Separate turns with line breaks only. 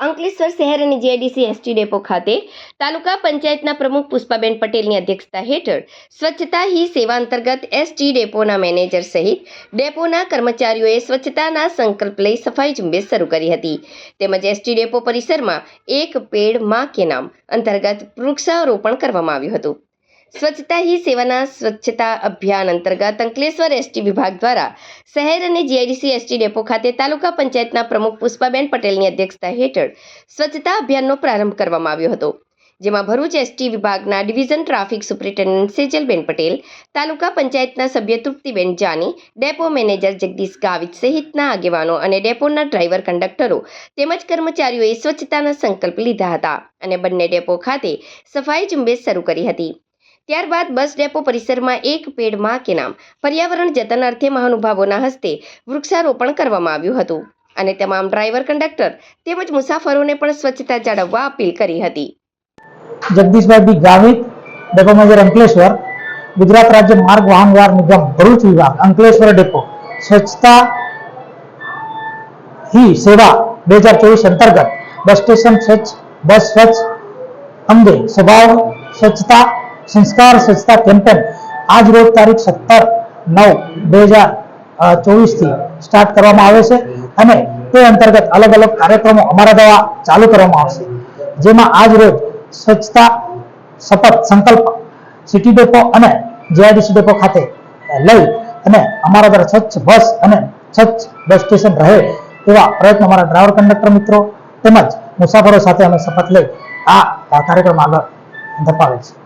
અંકલેશ્વર શહેર અને GIDC ST depot ખાતે તાલુકા પંચાયતના પ્રમુખ પુષ્પાબેન પટેલની અધ્યક્ષતા હેઠળ સ્વચ્છતા હી સેવા અંતર્ગત એસટી ડેપોના મેનેજર સહિત ડેપોના કર્મચારીઓએ સ્વચ્છતાના સંકલ્પ લઈ સફાઈ ઝુંબેશ શરૂ કરી હતી. તેમજ એસટી ડેપો પરિસરમાં એક પેડમાં કે નામ અંતર્ગત વૃક્ષારોપણ કરવામાં આવ્યું હતું. સ્વચ્છતા હી સેવાના સ્વચ્છતા અભિયાન અંતર્ગત અંકલેશ્વર એસટી વિભાગ દ્વારા શહેર અને જીઆઈડીસી એસટી ડેપો ખાતે તાલુકા પંચાયતના પ્રમુખ પુષ્પાબેન પટેલની અધ્યક્ષતા હેઠળ સ્વચ્છતા અભિયાનનો પ્રારંભ કરવામાં આવ્યો હતો, જેમાં ભરૂચ એસટી વિભાગના division traffic superintendent Sejalben Patel, taluka પંચાયતના સભ્ય તૃપ્તિબેન જાની, ડેપો મેનેજર જગદીશ ગાવિત સહિતના આગેવાનો અને ડેપોના ડ્રાઈવર કંડક્ટરો તેમજ કર્મચારીઓએ સ્વચ્છતાના સંકલ્પ લીધા હતા અને બંને ડેપો ખાતે સફાઈ ઝુંબેશ શરૂ કરી હતી. ત્યારબાદ બસ ડેપો પરિસરમાં એક પેડમાં કે નામ. પર્યાવરણ જતન અર્થે મહાનુભાવોના હસ્તે વૃક્ષારોપણ કરવામાં આવ્યું હતું. અને તમામ ડ્રાઈવર કંડક્ટર તેમજ મુસાફરોને પણ સ્વચ્છતા જાળવવા અપીલ કરી હતી.
Jagdishbhai B depot major Ankleshwar, Gujarat રાજ્ય માર્ગ વાહન વ્યવહાર નિગમ ભરૂચ વિભાગ, અંકલેશ્વર ડેપો. સ્વચ્છતા હી સેવા બે હજાર ચોવીસ અંતર્ગત બસ સ્ટેશન સ્વચ્છ, બસ સ્વચ્છ અંગે સ્વભાવ સ્વચ્છતા સંસ્કાર સ્વચ્છતા કેમ્પેન. આજ રોજ તારીખ સત્તર નવ બે હજાર ચોવીસથી સ્ટાર્ટ કરવામાં આવે છે અને તે અંતર્ગત અલગ અલગ કાર્યક્રમો અમારા દ્વારા ચાલુ કરવામાં આવશે. જેમાં આજ રોજ સ્વચ્છતા શપથ સંકલ્પ, સિટી ડેપો અને જીઆઈડીસી ડેપો ખાતે લઈ અને અમારા દ્વારા સ્વચ્છ બસ અને સ્વચ્છ બસ સ્ટેશન રહે તેવા પ્રયત્નો અમારા ડ્રાઈવર કંડક્ટર મિત્રો તેમજ મુસાફરો સાથે અમે શપથ લઈ આ કાર્યક્રમ આગળ ધપાવે છે.